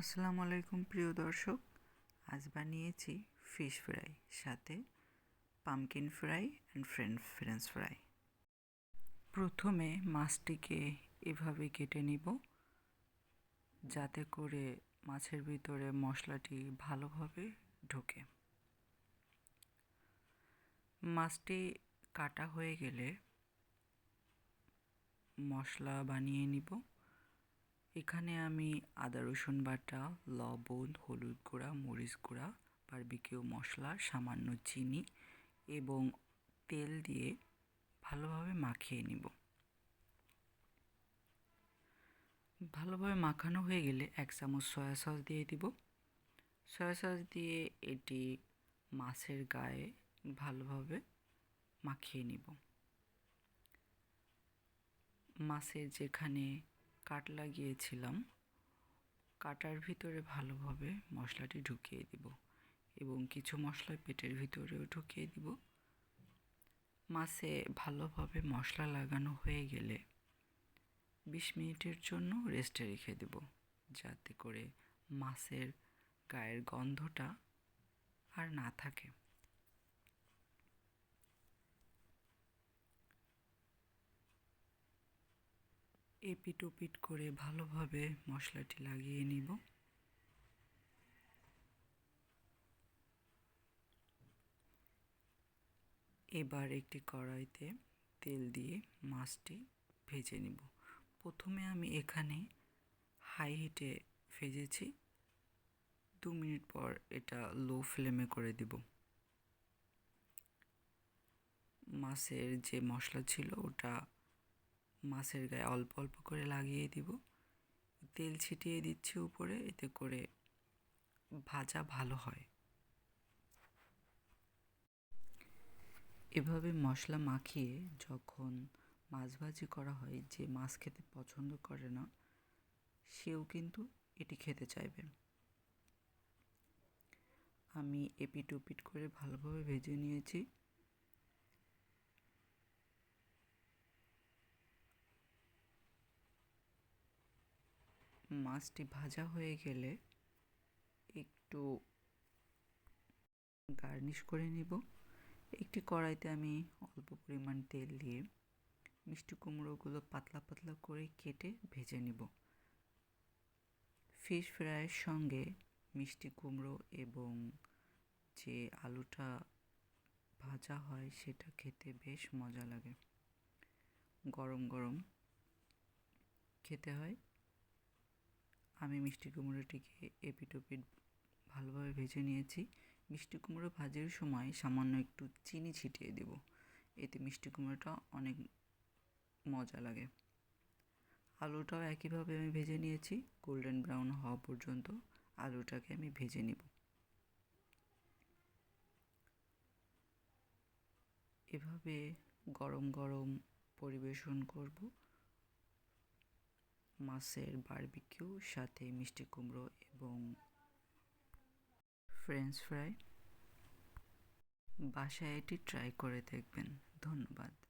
আসসালামু আলাইকুম, প্রিয় দর্শক। আজ বানিয়েছি ফিশ ফ্রাই সাথে pumpkin fry and friend french fry প্রথমে মাছটিকে এভাবে কেটে নিব, যাতে করে মাছের ভিতরে মশলাটি ভালোভাবে ঢোকে। মাছটি কাটা হয়ে গেলে মশলা বানিয়ে নিব। এখানে আমি আদা, রসুন বাটা, লবণ, হলুদ গুঁড়া, মরিচ গুঁড়া বারবিকিউ মশলা, সামান্য চিনি এবং তেল দিয়ে ভালোভাবে মাখিয়ে নিব। ভালোভাবে মাখানো হয়ে গেলে এক চামচ সয়া সস দিয়ে দিব। সয়া সস দিয়ে এটি মাছের গায়ে ভালোভাবে মাখিয়ে নিব। মাছের যেখানে কাট লাগিয়েছিলাম। কাটার ভিতরে ভালোভাবে মশলাটি ঢুকিয়ে দিব এবং কিছু মশলা পেটের ভিতরেও ঢুকিয়ে দিব। মাছে ভালোভাবে মশলা লাগানো হয়ে গেলে বিশ মিনিটের জন্য রেস্টে রেখে দেব যাতে করে মাছের গায়ের গন্ধটা আর না থাকে। এপিট ওপিট করে ভালোভাবে মশলাটি লাগিয়ে নিব। এবার একটি কড়াইতে তেল দিয়ে মাছটি ভেজে নিব। প্রথমে আমি এখানে হাই হিটে ভেজেছি। দু মিনিট পর এটা লো ফ্লেমে করে দিব। মাছের যে মশলা ছিল ওটা মাছের গায়ে অল্প অল্প করে লাগিয়ে দিব। তেল ছিটিয়ে দিচ্ছি উপরে, এতে করে ভাজা ভালো হয়। এভাবে মশলা মাখিয়ে যখন মাছ ভাজি করা হয়, যে মাছ খেতে পছন্দ করে না, সেও কিন্তু এটি খেতে চাইবে। আমি এপিট ওপিট করে ভালোভাবে ভেজে নিয়েছি। মাছটি ভাজা হয়ে গেলে একটু গার্নিশ করে নিব। একটি কড়াইতে আমি অল্প পরিমাণ তেল দিয়ে মিষ্টি কুমড়োগুলো পাতলা পাতলা করে কেটে ভেজে নিব। ফিশ ফ্রাইয়ের সঙ্গে মিষ্টি কুমড়ো এবং যে আলুটা ভাজা হয় সেটা খেতে বেশ মজা লাগে। গরম গরম খেতে হয়। আমি মিষ্টি কুমড়োটিকে এপিট ওপিট ভালোভাবে ভেজে নিয়েছি। মিষ্টি কুমড়ো ভাজার সময় সামান্য একটু চিনি ছিটিয়ে দেব। এতে মিষ্টি কুমড়োটা অনেক মজা লাগে। আলুটাও একইভাবে আমি ভেজে নিয়েছি। গোল্ডেন ব্রাউন হওয়া পর্যন্ত আলুটাকে আমি ভেজে নিব। এভাবে গরম গরম পরিবেশন করব। মাছের বারবিকিউ সাথে মিষ্টি কুমড়ো এবং ফ্রেঞ্চ ফ্রাই। বাসায় এটি ট্রাই করে দেখবেন। ধন্যবাদ।